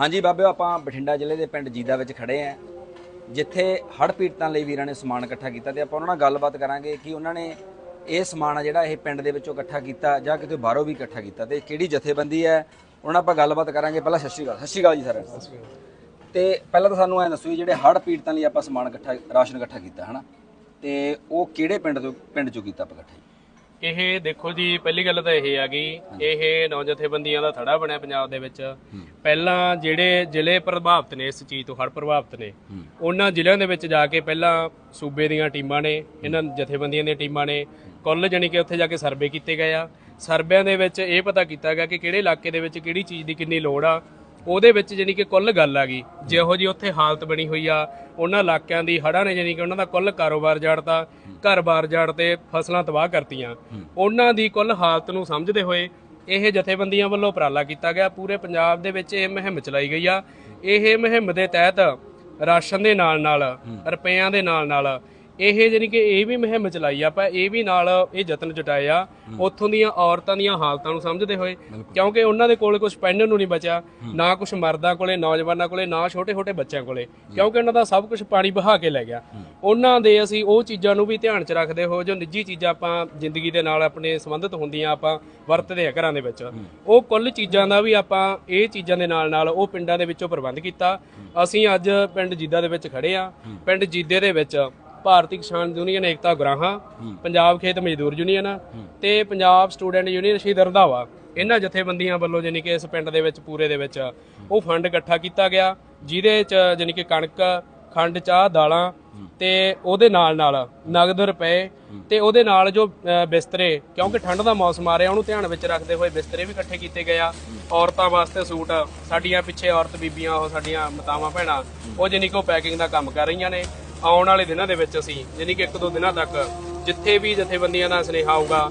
ਹਾਂਜੀ ਬਾਬਿਓ ਆਪਾਂ ਬਠਿੰਡਾ ਜ਼ਿਲ੍ਹੇ ਦੇ ਪਿੰਡ ਜੀਦਾ ਵਿੱਚ ਖੜੇ ਆਂ ਜਿੱਥੇ ਹੜ੍ਹ ਪੀੜਤਾਂ ਲਈ ਵੀਰਾਂ ਨੇ ਸਮਾਨ ਇਕੱਠਾ ਕੀਤਾ ਤੇ ਆਪਾਂ ਉਹਨਾਂ ਨਾਲ ਗੱਲਬਾਤ ਕਰਾਂਗੇ ਕਿ ਉਹਨਾਂ ਨੇ ਇਹ ਸਮਾਨ ਆ ਜਿਹੜਾ ਇਹ ਪਿੰਡ ਦੇ ਵਿੱਚੋਂ ਇਕੱਠਾ ਕੀਤਾ ਜਾਂ ਕਿਤੇ ਬਾਹਰੋਂ ਵੀ ਇਕੱਠਾ ਕੀਤਾ ਤੇ ਕਿਹੜੀ ਜਥੇਬੰਦੀ ਹੈ ਉਹਨਾਂ ਨਾਲ ਆਪਾਂ ਗੱਲਬਾਤ ਕਰਾਂਗੇ। ਪਹਿਲਾਂ ਸਤਿ ਸ਼੍ਰੀ ਅਕਾਲ। ਸਤਿ ਸ਼੍ਰੀ ਅਕਾਲ ਜੀ ਸਾਰਿਆਂ ਨੂੰ। ਤੇ ਪਹਿਲਾਂ ਤਾਂ ਸਾਨੂੰ ਐ ਦੱਸੋ ਜੀ ਜਿਹੜੇ ਹੜ੍ਹ ਪੀੜਤਾਂ ਲਈ ਆਪਾਂ ਸਮਾਨ ਇਕੱਠਾ ਰਾਸ਼ਨ ਇਕੱਠਾ ਕੀਤਾ ਹਨਾ? ਤੇ ਉਹ ਕਿਹੜੇ ਪਿੰਡ ਤੋਂ ਪਿੰਡ ਚੋਂ ਕੀਤਾ ਆਪਾਂ ਇਕੱਠਾ ਜੀ? ਇਹ ਦੇਖੋ ਜੀ ਪਹਿਲੀ ਗੱਲ ਤਾਂ ਇਹ ਆ ਗਈ ਇਹ ਨੌ ਜਥੇਬੰਦੀਆਂ ਦਾ ਥੜਾ ਬਣਿਆ ਪੰਜਾਬ ਦੇ ਵਿੱਚ। ਪਹਿਲਾਂ ਜਿਹੜੇ ਜ਼ਿਲ੍ਹੇ ਪ੍ਰਭਾਵਿਤ ਨੇ ਇਸ ਚੀਜ਼ ਤੋਂ ਹੜ੍ਹ ਪ੍ਰਭਾਵਿਤ ਨੇ ਉਹਨਾਂ ਜ਼ਿਲ੍ਹਿਆਂ ਦੇ ਵਿੱਚ ਜਾ ਕੇ ਪਹਿਲਾਂ ਸੂਬੇ ਦੀਆਂ ਟੀਮਾਂ ਨੇ ਇਹਨਾਂ ਜਥੇਬੰਦੀਆਂ ਦੀਆਂ ਟੀਮਾਂ ਨੇ ਕੁੱਲ ਜਾਣੀ ਕਿ ਉੱਥੇ ਜਾ ਕੇ ਸਰਵੇ ਕੀਤੇ ਗਏ ਆ। ਸਰਵਿਆਂ ਦੇ ਵਿੱਚ ਇਹ ਪਤਾ ਕੀਤਾ ਗਿਆ ਕਿ ਕਿਹੜੇ ਇਲਾਕੇ ਦੇ ਵਿੱਚ ਕਿਹੜੀ ਚੀਜ਼ ਦੀ ਕਿੰਨੀ ਲੋੜ ਆ। ਉਹਦੇ ਵਿੱਚ ਜਾਣੀ ਕਿ ਕੁੱਲ ਗੱਲ ਆ ਗਈ ਜਿਹੋ ਜੀ ਉੱਥੇ ਹਾਲਤ ਬਣੀ ਹੋਈ ਆ। ਉਹਨਾਂ ਇਲਾਕਿਆਂ ਦੀ ਹੜ੍ਹਾਂ ਨੇ ਜਾਣੀ ਕਿ ਉਹਨਾਂ ਦਾ ਕੁੱਲ ਕਾਰੋਬਾਰ ਜਾੜਤਾ ਘਰ-ਬਾਰ ਜਾੜ ਤੇ ਫਸਲਾਂ ਤਬਾਹ ਕਰਤੀਆਂ। ਉਹਨਾਂ ਦੀ ਕੁੱਲ ਹਾਲਤ ਨੂੰ ਸਮਝਦੇ ਹੋਏ ਇਹ ਜਥੇਬੰਦੀਆਂ ਵੱਲੋਂ ਉਪਰਾਲਾ ਕੀਤਾ ਗਿਆ। ਪੂਰੇ ਪੰਜਾਬ ਦੇ ਵਿੱਚ ਇਹ ਮੁਹਿੰਮ ਚਲਾਈ ਗਈ ਆ। ਇਹ ਮੁਹਿੰਮ ਦੇ ਤਹਿਤ ਰਾਸ਼ਨ ਦੇ ਨਾਲ ਨਾਲ ਰੁਪਈਆਂ ਦੇ ਨਾਲ ਨਾਲ ਇਹ ਜਾਣੀ ਕਿ ਇਹ ਵੀ ਮੁਹਿੰਮ ਚਲਾਈ ਆਪਾਂ ਇਹ ਵੀ ਨਾਲ ਇਹ ਯਤਨ ਜਟਾਏ ਆ। ਉੱਥੋਂ ਦੀਆਂ ਔਰਤਾਂ ਦੀਆਂ ਹਾਲਤਾਂ ਨੂੰ ਸਮਝਦੇ ਹੋਏ ਕਿਉਂਕਿ ਉਹਨਾਂ ਦੇ ਕੋਲ ਕੁਝ ਪਹਿਨਣ ਨੂੰ ਨਹੀਂ ਬਚਿਆ ਨਾ ਕੁਝ ਮਰਦਾਂ ਕੋਲੇ ਨੌਜਵਾਨਾਂ ਕੋਲੇ ਨਾ ਛੋਟੇ-ਛੋਟੇ ਬੱਚਿਆਂ ਕੋਲੇ। ਕਿਉਂਕਿ ਉਹਨਾਂ ਦਾ ਸਭ ਕੁਝ ਪਾਣੀ ਬਹਾ ਕੇ ਲੈ ਗਿਆ। ਉਹਨਾਂ ਦੇ ਅਸੀਂ ਉਹ ਚੀਜ਼ਾਂ ਨੂੰ ਵੀ ਧਿਆਨ 'ਚ ਰੱਖਦੇ ਹੋ ਜੋ ਨਿੱਜੀ ਚੀਜ਼ਾਂ ਆਪਾਂ ਜ਼ਿੰਦਗੀ ਦੇ ਨਾਲ ਆਪਣੇ ਸੰਬੰਧਿਤ ਹੁੰਦੀਆਂ ਆਪਾਂ ਵਰਤਦੇ ਆ ਘਰਾਂ ਦੇ ਵਿੱਚ। ਉਹ ਕੁੱਲ ਚੀਜ਼ਾਂ ਦਾ ਵੀ ਆਪਾਂ ਇਹ ਚੀਜ਼ਾਂ ਦੇ ਨਾਲ ਨਾਲ ਉਹ ਪਿੰਡਾਂ ਦੇ ਵਿੱਚੋਂ ਪ੍ਰਬੰਧ ਕੀਤਾ। ਅਸੀਂ ਅੱਜ ਪਿੰਡ ਜੀਦਾ ਦੇ ਵਿੱਚ ਖੜੇ ਆ। ਪਿੰਡ ਜੀਦੇ ਦੇ ਵਿੱਚ ਭਾਰਤੀ ਕਿਸਾਨ ਯੂਨੀਅਨ ਏਕਤਾ ਗਰਾਹਾਂ ਪੰਜਾਬ ਖੇਤ ਮਜ਼ਦੂਰ ਯੂਨੀਅਨ ਤੇ ਪੰਜਾਬ ਸਟੂਡੈਂਟ ਯੂਨੀਅਨ ਸ਼ਹੀਦ ਰੰਧਾਵਾ ਇਹਨਾਂ ਜਥੇਬੰਦੀਆਂ ਵੱਲੋਂ ਜਾਣੀ ਕਿ ਇਸ ਪਿੰਡ ਦੇ ਵਿੱਚ ਪੂਰੇ ਦੇ ਵਿੱਚ ਉਹ ਫੰਡ ਇਕੱਠਾ ਕੀਤਾ ਗਿਆ ਜਿਹਦੇ ਚ ਜਾਣੀ ਕਿ ਕਣਕ ਖੰਡ ਚਾਹ ਦਾਲਾਂ ਤੇ ਉਹਦੇ ਨਾਲ ਨਾਲ ਨਗਦ ਰੁਪਏ ਤੇ ਉਹਦੇ ਨਾਲ ਜੋ ਬਿਸਤਰੇ ਕਿਉਂਕਿ ਠੰਡ ਦਾ ਮੌਸਮ ਆ ਰਿਹਾ ਉਹਨੂੰ ਧਿਆਨ ਵਿੱਚ ਰੱਖਦੇ ਹੋਏ ਬਿਸਤਰੇ ਵੀ ਇਕੱਠੇ ਕੀਤੇ ਗਏ ਆ। ਔਰਤਾਂ ਵਾਸਤੇ ਸੂਟ ਸਾਡੀਆਂ ਪਿੱਛੇ ਔਰਤ ਬੀਬੀਆਂ ਉਹ ਸਾਡੀਆਂ ਮਾਤਾਵਾਂ ਭੈਣਾਂ ਉਹ ਜਾਣੀ ਕਿ ਉਹ ਪੈਕਿੰਗ ਦਾ ਕੰਮ ਕਰ ਰਹੀਆਂ ਨੇ। ਆਉਣ ਵਾਲੇ ਦਿਨਾਂ ਦੇ ਵਿੱਚ ਅਸੀਂ ਜਾਣੀ ਕਿ ਇੱਕ ਦੋ ਦਿਨਾਂ ਤੱਕ ਜਿੱਥੇ ਵੀ ਜਥੇਬੰਦੀਆਂ ਦਾ ਸੁਨੇਹਾ ਆਊਗਾ,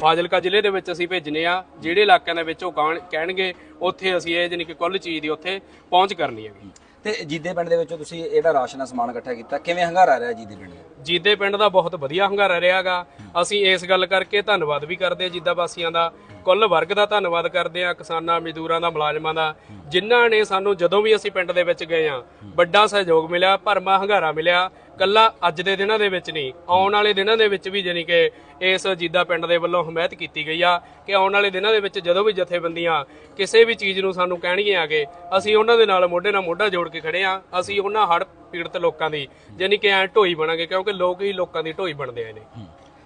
ਫਾਜ਼ਿਲਕਾ ਜ਼ਿਲ੍ਹੇ ਦੇ ਵਿੱਚ ਅਸੀਂ ਭੇਜਨੇ ਆ, ਜਿਹੜੇ ਇਲਾਕਿਆਂ ਦੇ ਵਿੱਚ ਉਹ ਕਹਿਣ- ਕਹਿਣਗੇ, ਉੱਥੇ ਅਸੀਂ ਇਹ ਜਾਣੀ ਕਿ ਕੁੱਲ ਚੀਜ਼ ਦੀ ਉੱਥੇ ਪਹੁੰਚ ਕਰਨੀ ਹੈਗੀ। ਤੇ ਜੀਦੇ ਪਿੰਡ ਦੇ ਵਿੱਚੋਂ ਤੁਸੀਂ ਇਹਦਾ ਰਾਸ਼ਨ ਦਾ ਸਮਾਨ ਇਕੱਠਾ ਕੀਤਾ, ਕਿਵੇਂ ਹੰਗਾਰਾ ਰਿਹਾ ਜੀਦੇ ਪਿੰਡ ਦਾ? ਜੀਦੇ ਪਿੰਡ ਦਾ ਬਹੁਤ ਵਧੀਆ ਹੰਗਾਰਾ ਰਿਹਾਗਾ। ਅਸੀਂ ਇਸ ਗੱਲ ਕਰਕੇ ਧੰਨਵਾਦ ਵੀ ਕਰਦੇ ਹਾਂ ਜੀਦਾ ਵਾਸੀਆਂ ਦਾ। ਕੁੱਲ ਵਰਗ ਦਾ ਧੰਨਵਾਦ ਕਰਦੇ ਹਾਂ, ਕਿਸਾਨਾਂ, ਮਜ਼ਦੂਰਾਂ ਦਾ, ਮੁਲਾਜ਼ਮਾਂ ਦਾ। ਜਿਨ੍ਹਾਂ ਨੇ ਸਾਨੂੰ ਜਦੋਂ ਵੀ ਅਸੀਂ ਪਿੰਡ ਦੇ ਵਿੱਚ ਗਏ ਆ ਵੱਡਾ ਸਹਿਯੋਗ ਮਿਲਿਆ, ਭਰਮਾ ਹੰਗਾਰਾ ਮਿਲਿਆ। ਕੱਲਾ ਅੱਜ ਦੇ ਦਿਨਾਂ ਦੇ ਵਿੱਚ ਨਹੀਂ, ਆਉਣ ਵਾਲੇ ਦਿਨਾਂ ਦੇ ਵਿੱਚ ਵੀ ਜਾਣੀ ਕਿ ਇਸ ਜੀਦਾ ਪਿੰਡ ਦੇ ਵੱਲੋਂ ਹਮਾਇਤ ਕੀਤੀ ਗਈ ਆ ਕਿ ਆਉਣ ਵਾਲੇ ਦਿਨਾਂ ਦੇ ਵਿੱਚ ਜਦੋਂ ਵੀ ਜਥੇਬੰਦੀਆਂ ਕਿਸੇ ਵੀ ਚੀਜ਼ ਨੂੰ ਸਾਨੂੰ ਕਹਿਣਗੀਆਂ ਕਿ, ਅਸੀਂ ਉਹਨਾਂ ਦੇ ਨਾਲ ਮੋਢੇ ਨਾਲ ਮੋਢਾ ਜੋੜ ਕੇ ਖੜੇ ਆ, ਅਸੀਂ ਉਹਨਾਂ ਹੜ੍ਹ ਪੀੜਤ ਲੋਕਾਂ ਦੀ ਜਾਣੀ ਕਿ ਐ ਢੋਈ ਬਣਾਂਗੇ ਕਿਉਂਕਿ ਲੋਕ ਹੀ ਲੋਕਾਂ ਦੀ ਢੋਈ ਬਣਦੇ ਆਏ ਨੇ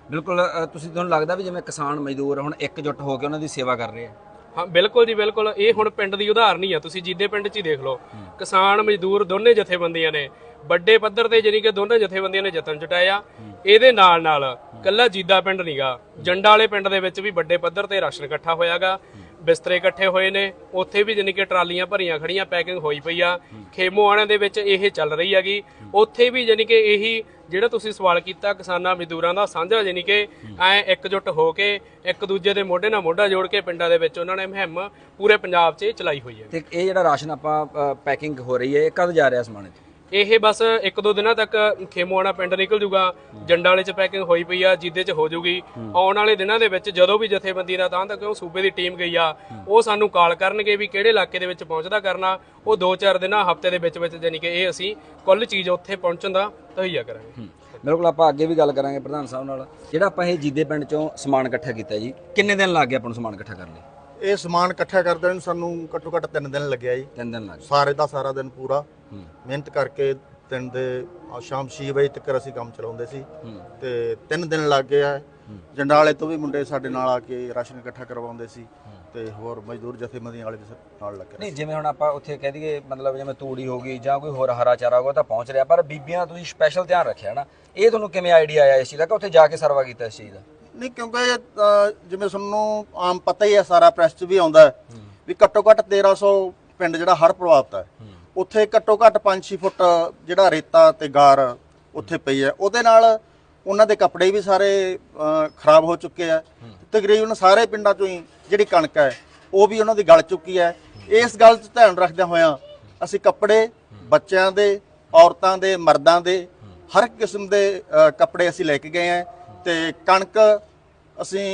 ਬਿਲਕੁਲ ਤੁਸੀਂ ਤੁਹਾਨੂੰ ਲੱਗਦਾ ਵੀ ਜਿਵੇਂ ਕਿਸਾਨ ਮਜ਼ਦੂਰ ਹੁਣ ਇਕਜੁੱਟ ਹੋ ਕੇ ਉਹਨਾਂ ਦੀ ਸੇਵਾ ਕਰ ਰਹੇ ਆ? ਹਾਂ ਬਿਲਕੁਲ ਜੀ ਬਿਲਕੁਲ। ਇਹ ਹੁਣ ਪਿੰਡ ਦੀ ਉਦਾਹਰਨ ਹੀ ਆ। ਤੁਸੀਂ ਜੀਦੇ ਪਿੰਡ 'ਚ ਹੀ ਦੇਖ ਲਓ। ਕਿਸਾਨ ਮਜ਼ਦੂਰ ਦੋਨੇ ਜਥੇਬੰਦੀਆਂ ਨੇ। ਵੱਡੇ ਪੱਧਰ ਤੇ ਜਾਣੀ ਕਿ ਦੋਨੇ ਜਥੇਬੰਦੀਆਂ ਨੇ ਯਤਨ ਜਟਾਇਆ। ਇਹਦੇ ਨਾਲ ਨਾਲ ਕੱਲਾ ਜੀਦਾ ਪਿੰਡ ਨਹੀਂਗਾ ਜੰਡਾ ਵਾਲੇ ਪਿੰਡ ਦੇ ਵਿੱਚ ਵੀ ਵੱਡੇ ਪੱਧਰ ਤੇ ਰਾਸ਼ਨ ਇਕੱਠਾ ਹੋਇਆਗਾ। ਬਿਸਤਰੇ ਇਕੱਠੇ ਹੋਏ ਨੇ, ਉੱਥੇ ਵੀ ਜਾਣੀ ਕਿ ਟਰਾਲੀਆਂ ਭਰੀਆਂ ਖੜੀਆਂ, ਪੈਕਿੰਗ ਹੋਈ ਪਈ ਆ। ਖੇਮੋ ਦੇ ਵਿੱਚ ਇਹ ਚੱਲ ਰਹੀ ਹੈਗੀ। ਉੱਥੇ ਵੀ ਜਾਣੀ ਕਿ ਇਹੀ ਜਿਹੜਾ ਤੁਸੀਂ ਸਵਾਲ ਕੀਤਾ, ਕਿਸਾਨਾਂ, ਮਜ਼ਦੂਰਾਂ ਦਾ ਸਾਂਝਾ ਜਾਣੀ ਕਿ ਐ ਇਕਜੁੱਟ ਹੋ ਕੇ, ਇੱਕ ਦੂਜੇ ਦੇ ਮੋਢੇ ਨਾਲ ਮੋਢਾ ਜੋੜ ਕੇ ਪਿੰਡਾਂ ਦੇ ਵਿੱਚ ਉਹਨਾਂ ਨੇ ਮੁਹਿੰਮ ਪੂਰੇ ਪੰਜਾਬ 'ਚ ਚਲਾਈ ਹੋਈ ਹੈ। ਤੇ ਇਹ ਜਿਹੜਾ ਰਾਸ਼ਨ ਆਪਾਂ ਪੈਕਿੰਗ ਹੋ ਰਹੀ ਹੈ, ਇਹ ਕਦ ਜਾ ਰਿਹਾ ਸਮਾਨ ਇੱਥੇ? ਇਹ ਬਸ ਇੱਕ ਦੋ ਦਿਨਾਂ ਤੱਕ ਖੇਮੋਆਣਾ ਪਿੰਡ ਨਿਕਲ ਜੂਗਾ ਜੰਡਾ ਵਾਲੇ 'ਚ ਪੈਕਿੰਗ ਹੋਈ ਪਈ ਆ ਜਿੱਦੇ 'ਚ ਹੋ ਜੂਗੀ। ਆਉਣ ਵਾਲੇ ਦਿਨਾਂ ਦੇ ਵਿੱਚ ਜਦੋਂ ਵੀ ਜਥੇਬੰਦੀ ਦਾ ਤਾਂ ਤੱਕ ਉਹ ਸੂਬੇ ਦੀ ਟੀਮ ਗਈ ਆ ਉਹ ਸਾਨੂੰ ਕਾਲ ਕਰਨਗੇ ਵੀ ਕਿਹੜੇ ਇਲਾਕੇ ਦੇ ਵਿੱਚ ਪਹੁੰਚਦਾ ਕਰਨਾ। ਉਹ 2-4 ਦਿਨਾਂ ਹਫ਼ਤੇ ਦੇ ਵਿੱਚ ਵਿੱਚ ਜਾਨੀ ਕਿ ਇਹ ਅਸੀਂ ਕੁੱਲ ਚੀਜ਼ ਉੱਥੇ ਪਹੁੰਚਣ ਦਾ ਤਹਈਆ ਕਰਾਂਗੇ। ਬਿਲਕੁਲ ਆਪਾਂ ਅੱਗੇ ਵੀ ਗੱਲ ਕਰਾਂਗੇ ਪ੍ਰਧਾਨ ਸਾਹਿਬ ਨਾਲ। ਜਿਹੜਾ ਆਪਾਂ ਇਹ ਜੀਦੇ ਪਿੰਡ ਚੋਂ ਸਮਾਨ ਇਕੱਠਾ ਕੀਤਾ ਜੀ ਕਿੰਨੇ ਦਿਨ ਲੱਗ ਗਏ ਆਪਾਂ ਨੂੰ ਸਮਾਨ ਇਕੱਠਾ ਕਰਨ ਲਈ? ਇਹ ਸਮਾਨ ਇਕੱਠਾ ਕਰਦੇ ਨੂੰ ਸਾਨੂੰ ਘੱਟੋ ਘੱਟ 3 ਦਿਨ ਲੱਗਿਆ ਜੀ। ਤਿੰਨ ਦਿਨ ਲੱਗ ਸਾਰੇ ਦਾ ਸਾਰਾ ਦਿਨ ਪੂਰਾ। ਮਿਹਨਤ ਕਰਕੇ ਦਿਨ ਦੇ ਆ ਸ਼ਾਮ 6 ਵਜੇ ਤੱਕ ਅਸੀਂ ਕੰਮ ਚਲਾਉਂਦੇ ਸੀ। ਤੇ 3 ਦਿਨ ਲੱਗ ਗਏ ਆ ਜੰਡਾਲੇ ਤੋਂ ਵੀ ਮੁੰਡੇ ਸਾਡੇ ਨਾਲ ਆ ਕੇ ਰਾਸ਼ਨ ਇਕੱਠਾ ਕਰਵਾਉਂਦੇ ਸੀ। ਤੇ ਹੋਰ ਮਜ਼ਦੂਰ ਜਥੇਬੰਦੀਆਂ ਵਾਲੇ ਵੀ ਨਾਲ ਲੱਗੇ ਨਹੀਂ ਜਿਵੇਂ ਹੁਣ ਆਪਾਂ ਉੱਥੇ ਕਹਿ ਦਈਏ ਮਤਲਬ ਜਿਵੇਂ ਤੂੜੀ ਹੋ ਗਈ ਜਾਂ ਕੋਈ ਹੋਰ ਹਰਾ ਚਾਰਾ ਹੋਗਾ ਤਾਂ ਪਹੁੰਚ ਰਿਹਾ। ਪਰ ਬੀਬੀਆਂ ਤੁਸੀਂ ਸਪੈਸ਼ਲ ਧਿਆਨ ਰੱਖਿਆ ਨਾ। ਇਹ ਤੁਹਾਨੂੰ ਕਿਵੇਂ ਆਈਡੀਆ ਆਇਆ ਇਸ ਚੀਜ਼ ਦਾ ਕਿ ਉੱਥੇ ਜਾ ਕੇ ਸਰਵਾ ਕੀਤਾ ਇਸ ਚੀਜ਼ ਦਾ? ਨਹੀਂ ਕਿਉਂਕਿ ਜਿਵੇਂ ਤੁਹਾਨੂੰ ਆਮ ਪਤਾ ਹੀ ਹੈ ਸਾਰਾ ਪ੍ਰੈਸ 'ਚ ਵੀ ਆਉਂਦਾ ਵੀ ਘੱਟੋ ਘੱਟ 1300 ਪਿੰਡ ਜਿਹੜਾ ਹੜ੍ਹ ਪ੍ਰਭਾਵਿਤ ਹੈ। ਉੱਥੇ ਘੱਟੋ ਘੱਟ 5-6 ਫੁੱਟ ਜਿਹੜਾ ਰੇਤਾ ਤੇ ਗਾਰ ਉੱਥੇ ਪਈ ਹੈ। ਉਹਦੇ ਨਾਲ ਉਹਨਾਂ ਦੇ ਕੱਪੜੇ ਵੀ ਸਾਰੇ ਖਰਾਬ ਹੋ ਚੁੱਕੇ ਆ। ਤਕਰੀਬਨ ਸਾਰੇ ਪਿੰਡਾਂ ਚੋਂ ਹੀ ਜਿਹੜੀ ਕਣਕ ਹੈ, ਉਹ ਵੀ ਉਹਨਾਂ ਦੀ ਗਲ ਚੁੱਕੀ ਹੈ। ਇਸ ਗੱਲ 'ਚ ਧਿਆਨ ਰੱਖਦਿਆਂ ਹੋਇਆਂ ਅਸੀਂ ਕੱਪੜੇ ਬੱਚਿਆਂ ਦੇ, ਔਰਤਾਂ ਦੇ, ਮਰਦਾਂ ਦੇ ਹਰ ਕਿਸਮ ਦੇ ਕੱਪੜੇ ਅਸੀਂ ਲੈ ਕੇ ਗਏ ਆ ਤੇ ਕਣਕ ਅਸੀਂ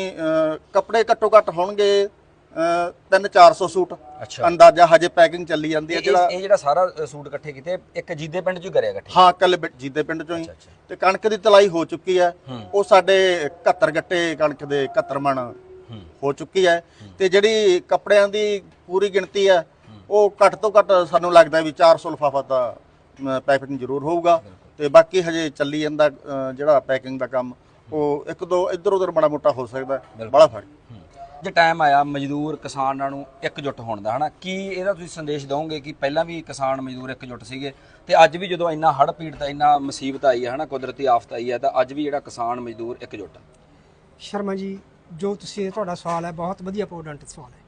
ਕੱਪੜੇ ਘੱਟੋ ਘੱਟ ਹੋਣਗੇ 3-400 ਸੂਟ। ਅੱਛਾ। ਅੰਦਾਜ਼ਾ ਹਜੇ ਪੈਕਿੰਗ ਚੱਲੀ ਜਾਂਦੀ ਹੈ ਜਿਹੜਾ ਇਹ ਜਿਹੜਾ ਸਾਰਾ ਸੂਟ ਇਕੱਠੇ ਕੀਤੇ ਇੱਕ ਜੀਦੇ ਪਿੰਡ 'ਚ ਕਰਿਆ ਇਕੱਠੇ? ਹਾਂ ਕੱਲ ਜੀਦੇ ਪਿੰਡ ਚੋਂ ਹੀ। ਤੇ ਕਣਕ ਦੀ ਤਲਾਈ ਹੋ ਚੁੱਕੀ ਹੈ। ਉਹ ਸਾਡੇ 71 ਗੱਟੇ ਕਣਕ ਦੇ 71 ਮਣ ਹੂੰ ਚੁੱਕੀ ਹੈ। ਤੇ ਜਿਹੜੀ ਕੱਪੜਿਆਂ ਦੀ ਪੂਰੀ ਗਿਣਤੀ ਹੈ ਉਹ ਘੱਟ ਤੋਂ ਘੱਟ ਸਾਨੂੰ ਲੱਗਦਾ ਵੀ 400 ਲਿਫਾਫਾ ਤਾਂ ਪੈਕਿੰਗ ਜ਼ਰੂਰ ਹੋਊਗਾ। ਤੇ ਬਾਕੀ ਹਜੇ ਚੱਲੀ ਜਾਂਦਾ ਜਿਹੜਾ ਪੈਕਿੰਗ ਦਾ ਕੰਮ ਉਹ ਇੱਕ ਦੋ ਇੱਧਰ ਉੱਧਰ ਬੜਾ ਮੋਟਾ ਹੋ ਸਕਦਾ ਬੜਾ ਫ਼ਰਕ। ਜੇ ਟਾਈਮ ਆਇਆ ਮਜ਼ਦੂਰ ਕਿਸਾਨਾਂ ਨੂੰ ਇਕਜੁੱਟ ਹੋਣ ਦਾ ਹਨਾ? ਕੀ ਇਹਦਾ ਤੁਸੀਂ ਸੰਦੇਸ਼ ਦਿਓਗੇ ਕਿ ਪਹਿਲਾਂ ਵੀ ਕਿਸਾਨ ਮਜ਼ਦੂਰ ਇਕਜੁੱਟ ਸੀਗੇ ਤੇ ਅੱਜ ਵੀ ਜਦੋਂ ਇੰਨਾ ਹੜ੍ਹ ਪੀੜਤ ਇੰਨਾ ਮੁਸੀਬਤ ਆਈ ਹੈ ਹਨਾ ਕੁਦਰਤੀ ਆਫਤ ਆਈ ਹੈ ਤਾਂ ਅੱਜ ਵੀ ਜਿਹੜਾ ਕਿਸਾਨ ਮਜ਼ਦੂਰ ਇਕਜੁੱਟ ਆ? ਸ਼ਰਮਾ ਜੀ ਜੋ ਤੁਸੀਂ ਤੁਹਾਡਾ ਸਵਾਲ ਹੈ ਬਹੁਤ ਵਧੀਆ ਇੰਪੋਰਟੈਂਟ ਸਵਾਲ ਹੈ।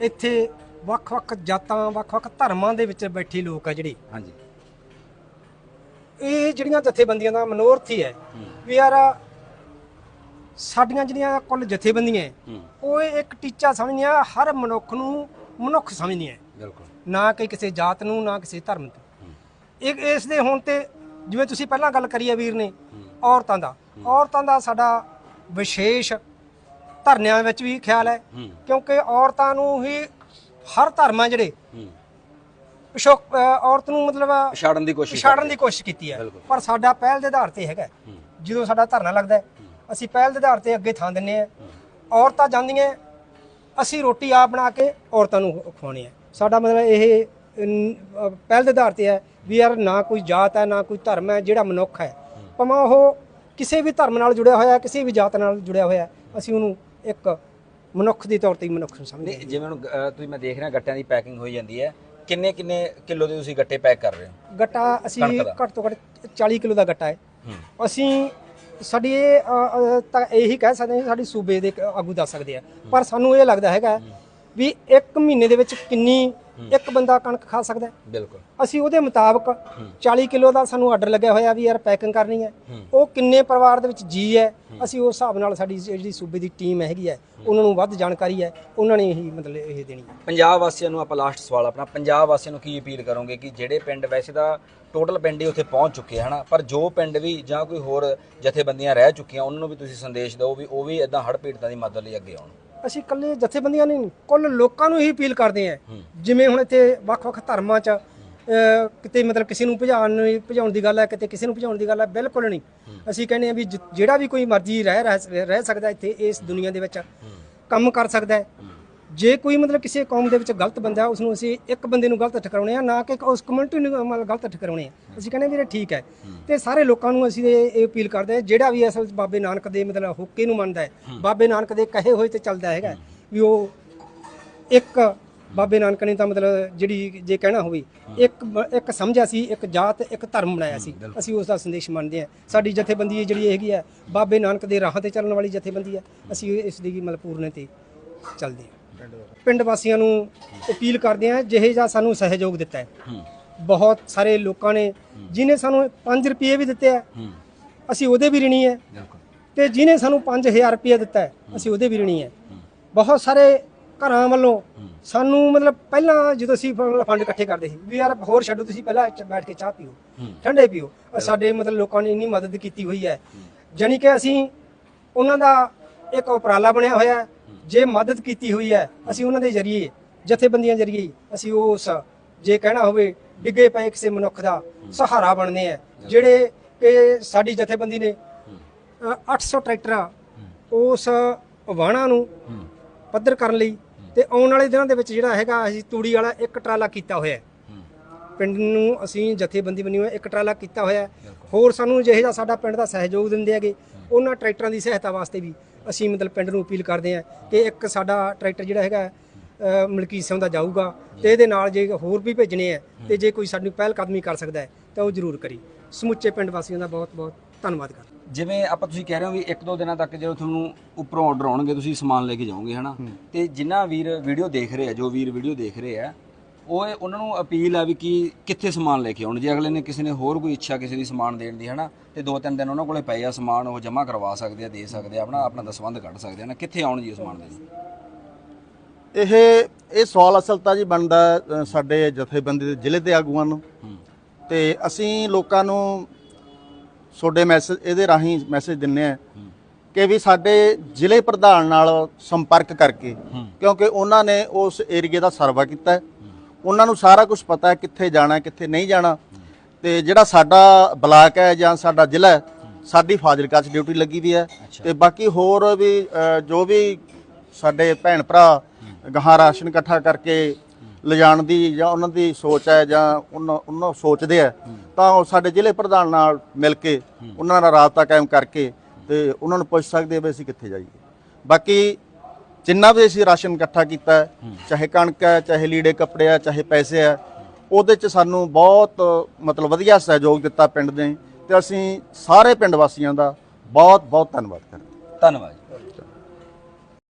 ਇੱਥੇ ਵੱਖ-ਵੱਖ ਜਾਤਾਂ ਵੱਖ-ਵੱਖ ਧਰਮਾਂ ਦੇ ਵਿੱਚ ਬੈਠੇ ਲੋਕ ਆ ਜਿਹੜੇ। ਹਾਂਜੀ। ਇਹ ਜਿਹੜੀਆਂ ਜਥੇਬੰਦੀਆਂ ਦਾ ਮਨੋਰਥ ਹੀ ਹੈ ਵੀ ਯਾਰ ਸਾਡੀਆਂ ਜਿਹੜੀਆਂ ਕੁੱਲ ਜਥੇਬੰਦੀਆਂ ਹੈ, ਉਹ ਇੱਕ ਟੀਚਾ ਸਮਝਦੀਆਂ ਹਰ ਮਨੁੱਖ ਨੂੰ ਮਨੁੱਖ ਸਮਝਦੀਆਂ ਬਿਲਕੁਲ। ਨਾ ਕਿ ਕਿਸੇ ਜਾਤ ਨੂੰ ਨਾ ਕਿਸੇ ਧਰਮ ਤੋਂ ਇੱਕ ਇਸ ਦੇ ਹੁਣ ਤੇ ਜਿਵੇਂ ਤੁਸੀਂ ਪਹਿਲਾਂ ਗੱਲ ਕਰੀ ਹੈ ਵੀਰ ਨੇ ਔਰਤਾਂ ਦਾ। ਔਰਤਾਂ ਦਾ ਸਾਡਾ ਵਿਸ਼ੇਸ਼ ਧਰਨਿਆਂ ਵਿੱਚ ਵੀ ਖਿਆਲ ਹੈ ਕਿਉਂਕਿ ਔਰਤਾਂ ਨੂੰ ਹੀ ਹਰ ਧਰਮਾਂ ਜਿਹੜੇ ਹੂੰ। ਪਿਛੋ ਅ, ਔਰਤ ਨੂੰ ਮਤਲਬ ਛਾੜਨ ਦੀ ਕੋਸ਼ਿਸ਼ ਛਾੜਨ ਦੀ ਕੋਸ਼ਿਸ਼ ਕੀਤੀ ਹੈ। ਬਿਲਕੁਲ। ਪਰ ਸਾਡਾ ਪਹਿਲ ਦੇ ਆਧਾਰ ਤੇ ਹੈਗਾ ਹੂੰ। ਜਦੋਂ ਸਾਡਾ ਧਰਨਾ ਲੱਗਦਾ ਹੈ, ਅਸੀਂ ਪਹਿਲ ਦੇ ਆਧਾਰ ਤੇ ਅੱਗੇ ਥਾਂ ਦਿੰਨੇ ਆ। ਔਰਤਾਂ ਜਾਂਦੀਆਂ ਅਸੀਂ ਰੋਟੀ ਆਪ ਬਣਾ ਕੇ ਔਰਤਾਂ ਨੂੰ ਖਵਾਉਣੀ ਹੈ ਸਾਡਾ ਮਤਲਬ ਇਹ ਪਹਿਲ ਦੇ ਆਧਾਰ ਤੇ ਹੈ ਵੀ ਯਾਰ ਨਾ ਕੋਈ ਜਾਤ ਹੈ ਨਾ ਕੋਈ ਧਰਮ ਹੈ ਜਿਹੜਾ ਮਨੁੱਖ ਹੈ। ਭਾਵੇਂ ਉਹ ਕਿਸੇ ਵੀ ਧਰਮ ਨਾਲ ਜੁੜਿਆ ਹੋਇਆ ਕਿਸੇ ਵੀ ਜਾਤ ਨਾਲ ਜੁੜਿਆ ਹੋਇਆ ਅਸੀਂ ਉਹਨੂੰ ਇੱਕ ਮਨੁੱਖ ਦੇ ਤੌਰ ਤੇ ਹੀ ਮਨੁੱਖ ਨੂੰ ਸਮਝਦੇ ਜਿਵੇਂ ਹੁਣ ਤੁਸੀਂ ਮੈਂ ਦੇਖ ਰਿਹਾ ਗੱਟਿਆਂ ਦੀ ਪੈਕਿੰਗ ਹੋਈ ਜਾਂਦੀ ਹੈ। ਕਿੰਨੇ ਕਿੰਨੇ ਕਿਲੋ ਦੇ ਤੁਸੀਂ ਗੱਟੇ ਪੈਕ ਕਰ ਰਹੇ ਹੋ? ਗੱਟਾ ਅਸੀਂ। ਘੱਟ ਤੋਂ ਘੱਟ 40 ਕਿਲੋ ਦਾ ਗੱਟਾ ਹੂੰ। ਅਸੀਂ ਸਾਡੀ ਇਹ ਅ, ਅ, ਤਾਂ ਇਹੀ ਕਹਿ ਸਕਦੇ ਹਾਂ ਸਾਡੀ ਸੂਬੇ ਦੇ ਆਗੂ ਦੱਸ ਸਕਦੇ ਆ ਪਰ ਸਾਨੂੰ ਇਹ ਲੱਗਦਾ ਹੈਗਾ ਵੀ ਇੱਕ ਮਹੀਨੇ ਦੇ ਵਿੱਚ ਕਿੰਨੀ ਇੱਕ ਬੰਦਾ ਕਣਕ ਖਾ ਸਕਦਾ। ਬਿਲਕੁਲ। ਅਸੀਂ ਉਹਦੇ ਮੁਤਾਬਕ 40 ਕਿਲੋ ਦਾ ਸਾਨੂੰ ਆਰਡਰ ਲੱਗਿਆ ਹੋਇਆ ਵੀ ਯਾਰ ਪੈਕਿੰਗ ਕਰਨੀ ਹੈ। ਉਹ ਕਿੰਨੇ ਪਰਿਵਾਰ ਦੇ ਵਿੱਚ ਜੀ ਹੈ ਅਸੀਂ ਉਸ ਹਿਸਾਬ ਨਾਲ ਸਾਡੀ ਜਿਹੜੀ ਸੂਬੇ ਦੀ ਟੀਮ ਹੈਗੀ ਹੈ ਉਹਨਾਂ ਨੂੰ ਵੱਧ ਜਾਣਕਾਰੀ ਹੈ ਉਹਨਾਂ ਨੇ ਹੀ ਮਤਲਬ ਇਹ ਦੇਣੀ ਹੈ। ਪੰਜਾਬ ਵਾਸੀਆਂ ਨੂੰ ਆਪਾਂ ਲਾਸਟ ਸਵਾਲ ਆਪਣਾ ਪੰਜਾਬ ਵਾਸੀਆਂ ਨੂੰ ਕੀ ਅਪੀਲ ਕਰੋਗੇ ਕਿ ਜਿਹੜੇ ਪਿੰਡ ਵੈਸੇ ਤਾਂ ਟੋਟਲ ਪਿੰਡ ਹੀ ਉੱਥੇ ਪਹੁੰਚ ਚੁੱਕੇ ਹਨਾ? ਪਰ ਜੋ ਪਿੰਡ ਵੀ ਜਾਂ ਕੋਈ ਹੋਰ ਜਥੇਬੰਦੀਆਂ ਰਹਿ ਚੁੱਕੀਆਂ ਉਹਨਾਂ ਨੂੰ ਵੀ ਤੁਸੀਂ ਸੰਦੇਸ਼ ਦਿਓ ਵੀ ਉਹ ਵੀ ਇਦਾਂ ਹੜ੍ਹ ਪੀੜਤਾਂ ਦੀ ਮਦਦ ਲਈ ਅੱਗੇ ਆਉਣ। ਅਸੀਂ ਇਕੱਲੇ ਜਥੇਬੰਦੀਆਂ ਨਹੀਂ ਕੁੱਲ ਲੋਕਾਂ ਨੂੰ ਹੀ ਅਪੀਲ ਕਰਦੇ ਹੂੰ। ਜਿਵੇਂ ਹੁਣ ਇੱਥੇ ਵੱਖ-ਵੱਖ ਧਰਮਾਂ 'ਚ ਕਿਤੇ ਮਤਲਬ ਕਿਸੇ ਨੂੰ ਭਜਾਉਣ ਨੂੰ ਭਜਾਉਣ ਦੀ ਗੱਲ ਹੈ ਕਿਤੇ ਕਿਸੇ ਨੂੰ ਭਜਾਉਣ ਦੀ ਗੱਲ ਹੈ ਬਿਲਕੁਲ ਨਹੀਂ। ਅਸੀਂ ਕਹਿੰਦੇ ਹਾਂ ਵੀ ਜਿਹੜਾ ਵੀ ਕੋਈ ਮਰਜ਼ੀ ਰਹਿ ਰਹਿ ਰਹਿ ਸਕਦਾ ਇੱਥੇ ਇਸ ਦੁਨੀਆ ਦੇ ਵਿੱਚ ਕੰਮ ਕਰ ਸਕਦਾ ਹੈ। ਜੇ ਕੋਈ ਮਤਲਬ ਕਿਸੇ ਕੌਮ ਦੇ ਵਿੱਚ ਗਲਤ ਬੰਦਾ ਉਸ ਨੂੰ ਅਸੀਂ ਇੱਕ ਬੰਦੇ ਨੂੰ ਗਲਤ ਠਕਰਾਉਣੇ ਆ ਨਾ ਕਿ ਉਸ ਕਮਿਊਨਿਟੀ ਨੂੰ ਮਤਲਬ ਗਲਤ ਠਕਰਾਉਣੇ ਆ। ਅਸੀਂ ਕਹਿੰਦੇ ਵੀਰੇ ਠੀਕ ਹੈ। ਤੇ ਸਾਰੇ ਲੋਕਾਂ ਨੂੰ ਅਸੀਂ ਇਹ ਅਪੀਲ ਕਰਦੇ ਹਾਂ ਜਿਹੜਾ ਵੀ ਅਸਲ ਬਾਬੇ ਨਾਨਕ ਦੇ ਮਤਲਬ ਹੋਕੇ ਨੂੰ ਮੰਨਦਾ ਹੈ ਬਾਬੇ ਨਾਨਕ ਦੇ ਕਹੇ ਹੋਏ ਤੇ ਚੱਲਦਾ ਹੈਗਾ ਵੀ ਉਹ ਇੱਕ ਬਾਬੇ ਨਾਨਕ ਨੇ ਤਾਂ ਮਤਲਬ ਜਿਹੜੀ ਜੇ ਕਹਿਣਾ ਹੋਵੇ ਇੱਕ ਇੱਕ ਸਮਝਿਆ ਸੀ ਇੱਕ ਜਾਤ ਇੱਕ ਧਰਮ ਬਣਾਇਆ ਸੀ। ਅਸੀਂ ਉਸ ਦਾ ਸੰਦੇਸ਼ ਮੰਨਦੇ ਹਾਂ। ਸਾਡੀ ਜਥੇਬੰਦੀ ਜਿਹੜੀ ਹੈਗੀ ਹੈ ਬਾਬੇ ਨਾਨਕ ਦੇ ਰਾਹਾਂ ਤੇ ਚੱਲਣ ਵਾਲੀ ਜਥੇਬੰਦੀ ਹੈ। ਅਸੀਂ ਇਸ ਦੀ ਮਤਲਬ ਪੂਰਨੇ ਤੇ ਚੱਲਦੇ ਹਾਂ। ਪਿੰਡ ਵਾਸੀਆਂ ਨੂੰ ਅਪੀਲ ਕਰਦੇ ਹਾਂ ਜਿਹੇ ਜਿਹਾ ਸਾਨੂੰ ਸਹਿਯੋਗ ਦਿੱਤਾ ਹੈ। ਬਹੁਤ ਸਾਰੇ ਲੋਕਾਂ ਨੇ ਜਿਨੇ ਸਾਨੂੰ 5 ਰੁਪਏ ਵੀ ਦਿੱਤੇ ਹੂੰ ਅਸੀਂ ਉਹਦੇ ਵੀ ਰਿਣੀ ਹੈ। ਤੇ ਜਿਨੇ ਸਾਨੂੰ 5000 ਰੁਪਏ ਦਿੱਤਾ ਹੈ ਅਸੀਂ ਉਹਦੇ ਵੀ ਰਿਣੀ ਹੈ। ਬਹੁਤ ਸਾਰੇ ਘਰਾਂ ਵੱਲੋਂ ਸਾਨੂੰ ਮਤਲਬ ਪਹਿਲਾਂ ਜਦੋਂ ਅਸੀਂ ਫੰਡ ਇਕੱਠੇ ਕਰਦੇ ਸੀ ਵੀ ਯਾਰ ਹੋਰ ਛੱਡੋ ਤੁਸੀਂ ਪਹਿਲਾਂ ਬੈਠ ਕੇ ਚਾਹ ਪੀਓ ਠੰਡੇ ਪੀਓ। ਸਾਡੇ ਮਤਲਬ ਲੋਕਾਂ ਨੇ ਇੰਨੀ ਮਦਦ ਕੀਤੀ ਹੋਈ ਹੈ। ਜਾਣੀ ਕਿ ਅਸੀਂ ਉਹਨਾਂ ਦਾ ਇੱਕ ਉਪਰਾਲਾ ਬਣਿਆ ਹੋਇਆ ਹੈ ਜੇ ਮਦਦ ਕੀਤੀ ਹੋਈ ਹੈ ਅਸੀਂ ਉਹਨਾਂ ਦੇ ਜ਼ਰੀਏ ਜਥੇਬੰਦੀਆਂ ਜ਼ਰੀਏ ਅਸੀਂ ਉਸ ਜੇ ਕਹਿਣਾ ਹੋਵੇ ਡਿੱਗੇ ਪਏ ਕਿਸੇ ਮਨੁੱਖ ਦਾ ਸਹਾਰਾ ਬਣਨੇ ਆ ਜਿਹੜੇ ਕਿ ਸਾਡੀ ਜਥੇਬੰਦੀ ਨੇ ਅ, 800 ਟਰੈਕਟਰਾਂ ਉਸ ਵਾਹਣਾ ਨੂੰ ਪੱਧਰ ਕਰਨ ਲਈ ਤੇ ਆਉਣ ਵਾਲੇ ਦਿਨਾਂ ਦੇ ਵਿੱਚ ਜਿਹੜਾ ਹੈਗਾ ਅਸੀਂ ਤੂੜੀ ਵਾਲਾ ਇੱਕ ਟਰਾਲਾ ਕੀਤਾ ਹੋਇਆ ਪਿੰਡ ਨੂੰ ਅਸੀਂ ਜਥੇਬੰਦੀ ਬਣੀ ਹੋਈ ਇੱਕ ਟਰਾਲਾ ਕੀਤਾ ਹੋਇਆ ਹੋਰ ਸਾਨੂੰ ਜਿਹੇ ਸਾਡਾ ਪਿੰਡ ਦਾ ਸਹਿਯੋਗ ਦਿੰਦੇ ਹੈਗੇ ਉਹਨਾਂ ਟਰੈਕਟਰਾਂ ਦੀ ਸਹਾਇਤਾ ਵਾਸਤੇ ਵੀ ਅਸੀਂ ਮਤਲਬ ਪਿੰਡ ਨੂੰ ਅਪੀਲ ਕਰਦੇ ਹਾਂ ਕਿ ਇੱਕ ਸਾਡਾ ਟਰੈਕਟਰ ਜਿਹੜਾ ਹੈਗਾ ਮਲਕੀਤ ਸਿੰਘ ਦਾ ਜਾਊਗਾ ਤੇ ਇਹਦੇ ਨਾਲ ਜੇ ਹੋਰ ਵੀ ਭੇਜਣੇ ਆ ਤੇ ਜੇ ਕੋਈ ਸਾਡੀ ਪਹਿਲ ਕਦਮੀ ਕਰ ਸਕਦਾ ਹੈ ਤਾਂ ਉਹ ਜ਼ਰੂਰ ਕਰੀ। ਸਮੁੱਚੇ ਪਿੰਡ ਵਾਸੀਆਂ ਦਾ ਬਹੁਤ ਬਹੁਤ ਧੰਨਵਾਦ ਕਰ ਜਿਵੇਂ ਆਪਾਂ ਤੁਸੀਂ ਕਹਿ ਰਹੇ ਹੋ ਵੀ ਇੱਕ ਦੋ ਦਿਨਾਂ ਤੱਕ ਜਦੋਂ ਤੁਹਾਨੂੰ ਉੱਪਰੋਂ ਆਰਡਰ ਆਉਣਗੇ ਤੁਸੀਂ ਸਮਾਨ ਲੈ ਕੇ ਜਾਓਗੇ ਹਨਾ? ਤੇ ਜਿੰਨਾ ਵੀਰ ਵੀਡੀਓ ਦੇਖ ਰਹੇ ਆ ਜੋ ਵੀਰ ਵੀਡੀਓ ਦੇਖ ਰਹੇ ਆ ਉਹ ਇਹ- ਉਹਨਾਂ ਨੂੰ ਅਪੀਲ ਆ ਵੀ ਕਿ ਕਿੱਥੇ ਸਮਾਨ ਲੈ ਕੇ ਆਉਣ? ਜੇ ਅਗਲੇ ਨੇ ਕਿਸੇ ਨੇ ਹੋਰ ਕੋਈ ਇੱਛਾ ਕਿਸੇ ਦੀ ਸਮਾਨ ਦੇਣ ਦੀ ਹਨਾ ਤੇ ਦੋ ਤਿੰਨ ਦਿਨ ਉਹਨਾਂ ਕੋਲੇ ਪਏ ਆ ਸਮਾਨ ਉਹ ਜਮ੍ਹਾਂ ਕਰਵਾ ਸਕਦੇ ਆ ਦੇ ਸਕਦੇ ਆ ਆਪਣਾ ਆਪਣਾ ਦਸਵੰਧ ਕੱਢ ਸਕਦੇ ਆ ਨਾ ਕਿੱਥੇ ਆਉਣ ਜੀ ਉਹ ਸਮਾਨ ਦੇਣ? ਇਹ ਇਹ ਸਵਾਲ ਅਸਲ ਤਾਂ ਜੀ ਬਣਦਾ ਅ, ਸਾਡੇ ਜਥੇਬੰਦੀ ਦੇ ਜ਼ਿਲ੍ਹੇ ਦੇ ਆਗੂਆਂ ਨੂੰ। ਹੂੰ। ਤੇ ਅਸੀਂ ਲੋਕਾਂ ਨੂੰ ਤੁਹਾਡੇ ਮੈਸੇਜ ਇਹਦੇ ਰਾਹੀਂ ਮੈਸੇਜ ਦਿੰਨੇ ਆ ਕਿ ਵੀ ਸਾਡੇ ਜ਼ਿਲ੍ਹੇ ਪ੍ਰਧਾਨ ਨਾਲ ਸੰਪਰਕ ਕਰਕੇ ਕਿਉਂਕਿ ਉਹਨਾਂ ਨੇ ਉਸ ਏਰੀਏ ਦਾ ਸਰਵਾ ਕੀਤਾ ਹੈ। ਉਹਨਾਂ ਨੂੰ ਸਾਰਾ ਕੁਝ ਪਤਾ ਹੈ ਕਿੱਥੇ ਜਾਣਾ ਕਿੱਥੇ ਨਹੀਂ ਜਾਣਾ। ਤੇ ਜਿਹੜਾ ਸਾਡਾ ਬਲਾਕ ਹੈ ਜਾਂ ਸਾਡਾ ਜ਼ਿਲ੍ਹਾ ਹੈ ਸਾਡੀ ਫਾਜ਼ਿਲਕਾ 'ਚ ਡਿਊਟੀ ਲੱਗੀ ਵੀ ਹੈ। ਤੇ ਬਾਕੀ ਹੋਰ ਵੀ ਅ, ਜੋ ਵੀ ਸਾਡੇ ਭੈਣ ਭਰਾ ਗਾਹਾਂ ਰਾਸ਼ਨ ਇਕੱਠਾ ਕਰਕੇ ਲਿਜਾਣ ਦੀ ਜਾਂ ਉਹਨਾਂ ਦੀ ਸੋਚ ਹੈ ਜਾਂ ਉਹਨਾਂ ਉਹਨਾਂ ਸੋਚਦੇ ਆ ਤਾਂ ਉਹ ਸਾਡੇ ਜ਼ਿਲ੍ਹੇ ਪ੍ਰਧਾਨ ਨਾਲ ਮਿਲ ਕੇ ਉਹਨਾਂ ਨਾਲ ਰਾਬਤਾ ਕਾਇਮ ਕਰਕੇ ਤੇ ਉਹਨਾਂ ਨੂੰ ਪੁੱਛ ਸਕਦੇ ਆ ਵੀ ਅਸੀਂ ਕਿੱਥੇ ਜਾਈਏ। ਬਾਕੀ ਜਿੰਨਾ ਵੀ ਅਸੀਂ ਰਾਸ਼ਨ ਇਕੱਠਾ ਕੀਤਾ ਹੈ ਚਾਹੇ ਕਣਕ ਹੈ ਚਾਹੇ ਲੀੜੇ ਕੱਪੜੇ ਆ ਚਾਹੇ ਪੈਸੇ ਆ ਉਹਦੇ ਚ ਸਾਨੂੰ ਬਹੁਤ ਮਤਲਬ ਵਧੀਆ ਸਹਿਯੋਗ ਦਿੱਤਾ ਪਿੰਡ ਨੇ ਤੇ ਅਸੀਂ ਸਾਰੇ ਪਿੰਡ ਵਾਸੀਆਂ ਦਾ ਬਹੁਤ ਬਹੁਤ ਧੰਨਵਾਦ ਕਰਦੇ ਹਾਂ ਧੰਨਵਾਦ